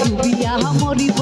ডুবিয়া মরিব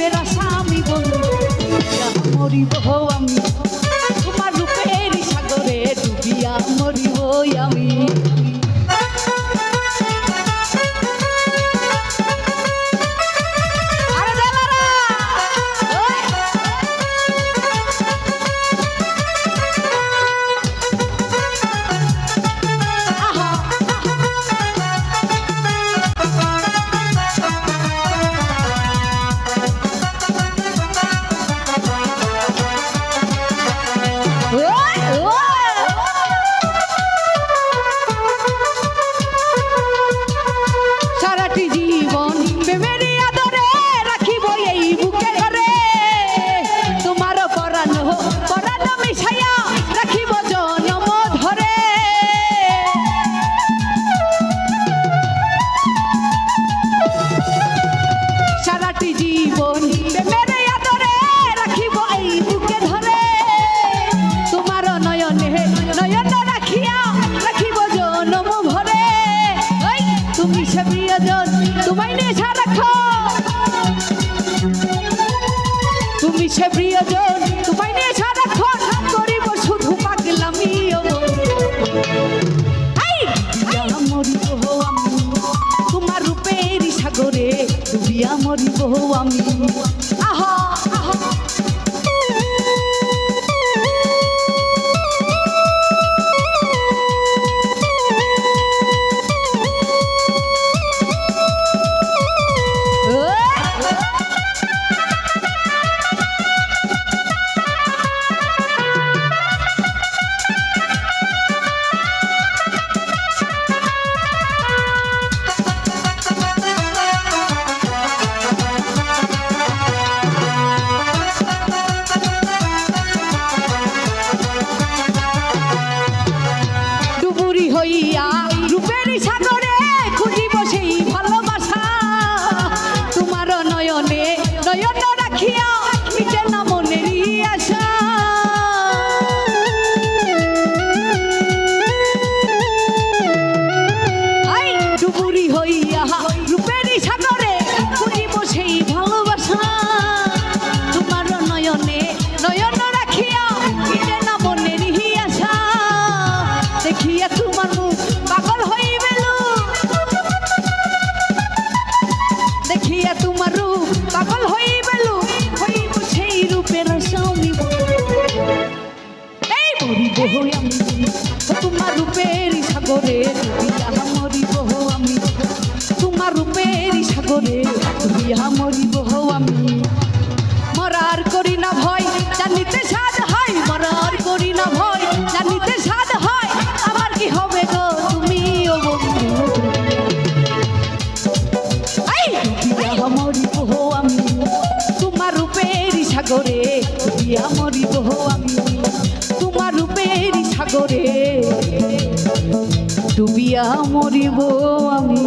রূপের বন্ধু মরিব আমি। তোমার রূপের সাগরে ডুবিয়া মরিব আমি। আমি আহা। সাগরে মরিব আমি। তোমার রূপের সাগরে ডুবিয়া মরিব আমি। তোমার রূপের সাগরে ডুবিয়া মরিব আমি। মরার করি না ভয়, জানিতে সাদ হয়। মরার করি না ভয়, জানিতে সাদ হয়। আবার কি হবে গো তুমি ও মরিব আমি। তোমার রূপের সাগরে ডুবিয়া মরিব আমি। ডুবিয়া মরিব আমি।